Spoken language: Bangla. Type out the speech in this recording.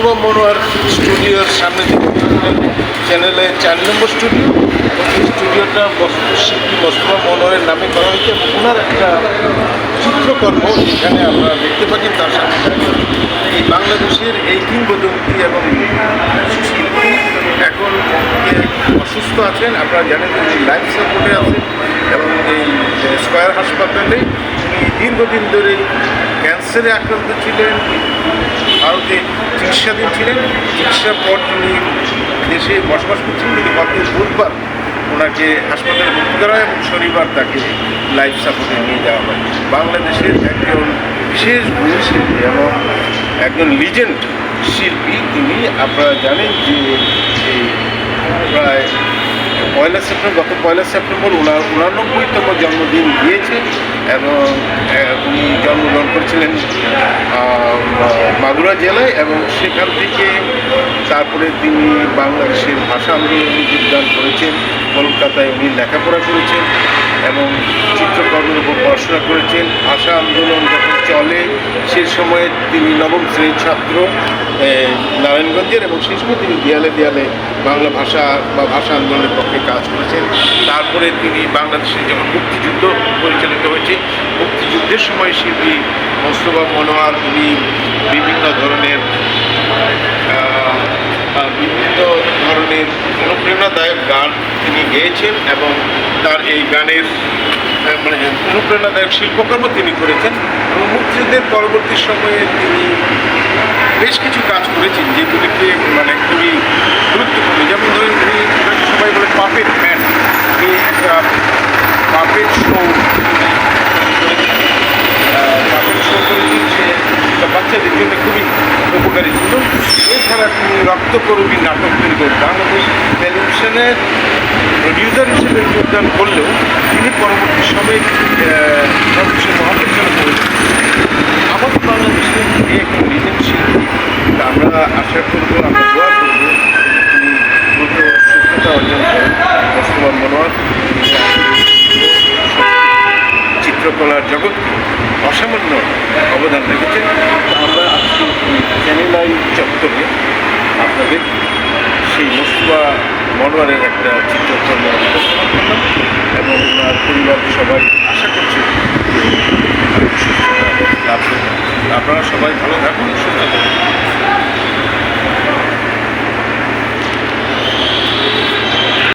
মোস্তফা মনোয়ার স্টুডিওর সামনে চ্যানেলে চার নম্বর স্টুডিও। এই স্টুডিওটা শিল্পী মোস্তফা মনোয়ারের নামে করা হয়েছে। ওনার একটা চিত্রকর্ম এখানে আমরা দেখতে পাচ্ছি তার সাথে এই বাংলাদেশের এই কিংবদন্তি এবং এখন অসুস্থ আছেন, আপনারা জানেন যে লাইফ সাপোর্টে আছেন এবং এই স্কয়ার হাসপাতালে উনি দীর্ঘদিন ধরে ক্যান্সারে আক্রান্ত ছিলেন। ভারতে চিকিৎসাধীন ছিলেন, চিকিৎসার পর তিনি দেশে বসবাস করছেন তিনি গত বুধবার ওনাকে হাসপাতালে ভর্তি করা হয় এবং শনিবার তাকে লাইফ সাপোর্টে নিয়ে যাওয়া হয়। বাংলাদেশের একজন বিশেষ গুরু শিল্পী এবং একজন লিজেন্ড শিল্পী, তিনি আপনারা জানেন যে প্রায় পয়লা সেপ্টেম্বর, গত পয়লা সেপ্টেম্বর উনার উনানব্বইতম জন্মদিন দিয়েছে এবং উনি জন্মগ্রহণ করেছিলেন মাগুরা জেলায় এবং সেখান থেকে তারপরে তিনি বাংলাদেশের ভাষা আন্দোলনে যোগদান করেছেন। কলকাতায় উনি লেখাপড়া করেছেন এবং চিত্রকর্মের উপর পড়াশোনা করেছেন। ভাষা আন্দোলন যখন চলে, সে সময়ে তিনি নবম শ্রেণির ছাত্র নারায়ণগঞ্জের এবং সেই সময় তিনি দেয়ালে দেয়ালে বাংলা ভাষা বা ভাষা আন্দোলনের পক্ষে কাজ করেছেন। তারপরে তিনি বাংলাদেশে যখন মুক্তিযুদ্ধ পরিচালিত হয়েছে, মুক্তিযুদ্ধের সময় শিল্পী মোস্তফা মনোয়ার তিনি বিভিন্ন ধরনের বিভিন্ন ধরনের অনুপ্রেরণাদায়ক গান তিনি গেয়েছেন এবং তার এই গানের মানে অনুপ্রেরণাদায়ক শিল্পকর্ম তিনি করেছেন এবং মুক্তিযুদ্ধের পরবর্তী সময়ে তিনি বেশ কিছু কাজ করেছেন, যেগুলিকে তিনি রক্তকরবী নাটক তৈরি করেন? বাংলাদেশ টেলিভিশনের প্রডিউসার হিসেবে যোগদান করলেও তিনি পরবর্তী সময়ে বাংলাদেশের মহাপরিচালক আমাদের বাংলাদেশের যে একজন লিজেন্ড শিল্পী আমরা আশা করব, আমরা দোয়া করব তিনি দ্রুত সুস্থতা অর্জন করেন। মোস্তফা মনোয়ার চিত্রকলার জগৎকে অসামান্য অবদান রেখেছেন। আমরা আজকে চ্যানেলাই চত্বরে আপনাদের সেই মুস্তফা মনোয়ারের একটা চিত্রকর্ম এবং পরিবার সবাই আশা করছে